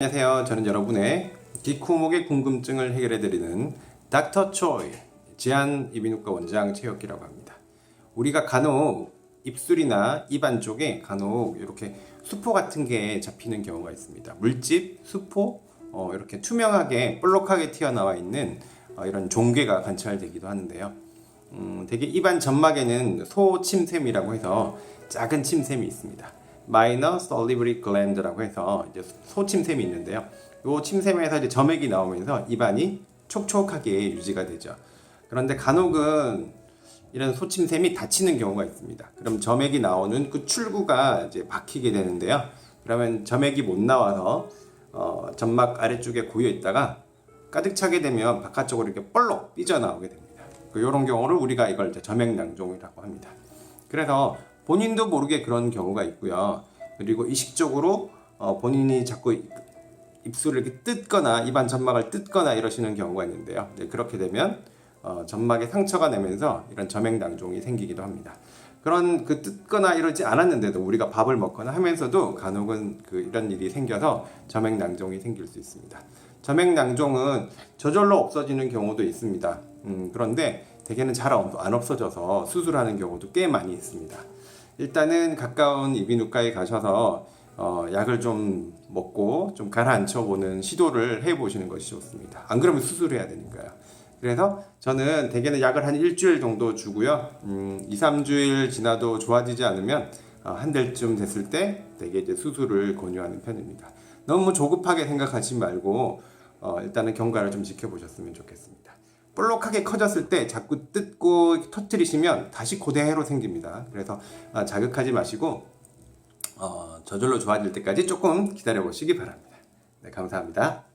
안녕하세요. 저는 여러분의 기쿠목의 궁금증을 해결해드리는 닥터 초이 제한 이비인후과 원장 최혁기라고 합니다. 우리가 간혹 입술이나 입 안 쪽에 간혹 이렇게 수포 같은 게 잡히는 경우가 있습니다. 물집, 수포, 어, 이렇게 투명하게 볼록하게 튀어나와 있는 어, 이런 종괴가 관찰되기도 하는데요. 음, 되게 입안 점막에는 소침샘이라고 해서 작은 침샘이 있습니다. 마이너 salivary gland라고 해서 이제 소침샘이 있는데요. 이 침샘에서 이제 점액이 나오면서 입안이 촉촉하게 유지가 되죠. 그런데 간혹은 이런 소침샘이 다치는 경우가 있습니다. 그럼 점액이 나오는 그 출구가 이제 박히게 되는데요. 그러면 점액이 못 나와서 어, 점막 아래쪽에 고여 있다가 가득 차게 되면 바깥쪽으로 이렇게 볼록 삐져나오게 됩니다. 이런 경우를 우리가 이걸 이제 점액 낭종이라고 합니다. 그래서 본인도 모르게 그런 경우가 있고요. 그리고 의식적으로 어, 본인이 자꾸 입술을 이렇게 뜯거나 입안 점막을 뜯거나 이러시는 경우가 있는데요. 네, 그렇게 되면 어, 점막에 상처가 나면서 이런 점액낭종이 생기기도 합니다. 그런 그 뜯거나 이러지 않았는데도 우리가 밥을 먹거나 하면서도 간혹은 그 이런 일이 생겨서 점액낭종이 생길 수 있습니다. 점액낭종은 저절로 없어지는 경우도 있습니다. 음, 그런데 대개는 잘 안 없어져서 수술하는 경우도 꽤 많이 있습니다. 일단은 가까운 이비인후과에 가셔서 어, 약을 좀 먹고 좀 가라앉혀 보는 시도를 해 보시는 것이 좋습니다. 안 그러면 수술해야 되니까요. 그래서 저는 대개는 약을 한 일주일 정도 주고요. 음, 2, 3주일 지나도 좋아지지 않으면 어, 한 달쯤 됐을 때 대개 이제 수술을 권유하는 편입니다. 너무 조급하게 생각하지 말고 어, 일단은 경과를 좀 지켜보셨으면 좋겠습니다. 볼록하게 커졌을 때 자꾸 뜯고 터트리시면 다시 그대로 생깁니다. 그래서 아, 자극하지 마시고 어, 저절로 좋아질 때까지 조금 기다려 보시기 바랍니다. 네, 감사합니다.